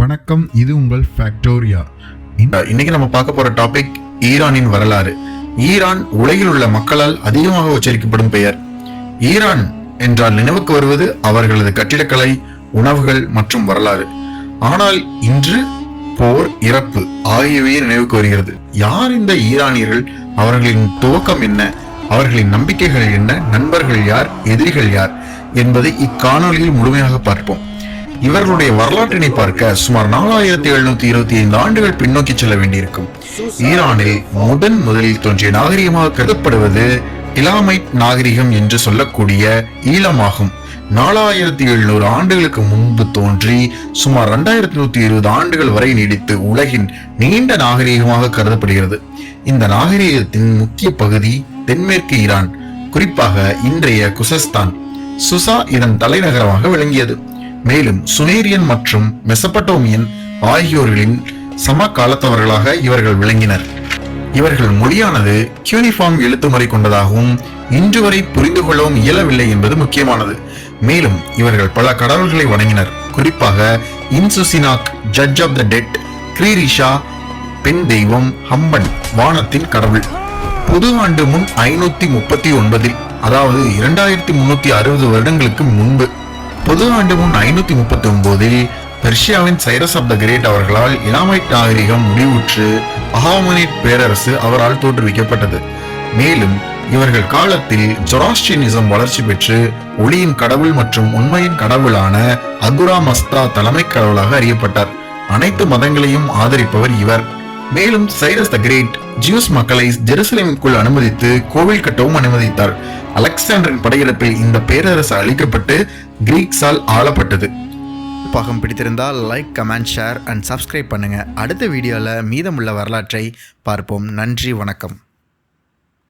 வணக்கம் இது உங்கள் ஃபேக்டோரியா இன்னைக்கு நம்ம பார்க்க போற டாபிக் ஈரானின் வரலாறு. ஈரான் உலகில் உள்ள மக்களால் அதிகமாக உச்சரிக்கப்படும் பெயர். ஈரான் என்றால் நினைவுக்கு வருவது அவர்களது கட்டிடக்கலை உணவுகள் மற்றும் வரலாறு. ஆனால் இன்று போர் இறப்பு ஆகியவையே நினைவுக்கு வருகிறது. யார் இந்த ஈரானியர்கள்? அவர்களின் துவக்கம் என்ன? அவர்களின் நம்பிக்கைகள் என்ன? நண்பர்கள் யார்? எதிரிகள் யார்? என்பதை இக்காணொலியில் முழுமையாக பார்ப்போம். இவர்களுடைய வரலாற்றினை பார்க்க சுமார் நாலாயிரத்தி எழுநூத்தி இருபத்தி ஐந்து ஆண்டுகள் பின்னோக்கி செல்ல வேண்டியிருக்கும். ஈரானில் முதன் முதலில் தோன்றிய நாகரிகமாக கருதப்படுவது இலாமைட் நாகரிகம் என்று சொல்லக்கூடிய ஈழமாகும். நாலாயிரத்தி எழுநூறு ஆண்டுகளுக்கு முன்பு தோன்றி சுமார் இரண்டாயிரத்தி நூத்தி இருபது ஆண்டுகள் வரை நீடித்து உலகின் நீண்ட நாகரிகமாக கருதப்படுகிறது. இந்த நாகரிகத்தின் முக்கிய பகுதி தென்மேற்கு ஈரான் குறிப்பாக இன்றைய குசஸ்தான். சுசா இதன் தலைநகரமாக விளங்கியது. மேலும் சுமேரியன் மற்றும் மெசபட்டோமியன் ஆகியோர்களின் சம காலத்தவர்களாக இவர்கள் விளங்கினர். இவர்கள் மொழியானது கியூனிஃபார்ம் எழுத்துமுறை கொண்டதாகவும் இன்று வரை புரிந்து கொள்ளவும் இயலவில்லை என்பது முக்கியமானது. மேலும் இவர்கள் பல கடவுள்களை வணங்கினர். குறிப்பாக Inshushinak judge of the dead Kiririsha பெண் தெய்வம் ஹம்பன் வானத்தின் கடவுள். புது ஆண்டு முன் ஐநூத்தி முப்பத்தி ஒன்பதில் அதாவது இரண்டாயிரத்தி முன்னூத்தி அறுபது வருடங்களுக்கு முன்பு பொது ஆண்டு முன் ஐநூத்தி முப்பத்தி ஒன்பதில் பெர்ஷியாவின் சைரஸ் ஆஃப் த கிரேட் அவர்களால் இலாமைட் நாகரிகம் முடிவுற்று அகாமனிட் பேரரசு அவரால் தோற்றுவிக்கப்பட்டது. மேலும் இவர்கள் காலத்தில் ஜொராஸ்டியனிசம் வளர்ச்சி பெற்று ஒளியின் கடவுள் மற்றும் உண்மையின் கடவுளான அகுரா மஸ்தா தலைமை கடவுளாக அறியப்பட்டார். அனைத்து மதங்களையும் ஆதரிப்பவர் இவர். மேலும் சைரஸ் த கிரேட் ஜியூஸ் மக்களை ஜெருசலேமுக்குள் அனுமதித்து கோவில் கட்டவும் அனுமதித்தார். அலெக்சாண்டரின் படையெடுப்பில் இந்த பேரரசு அழிக்கப்பட்டு கிரீக்ஸால் ஆளப்பட்டது. பாகம் பிடித்திருந்தால் like comment share and subscribe பண்ணுங்கள் அடுத்த வீடியோவில் மீதமுள்ள வரலாற்றை பார்ப்போம். நன்றி வணக்கம்.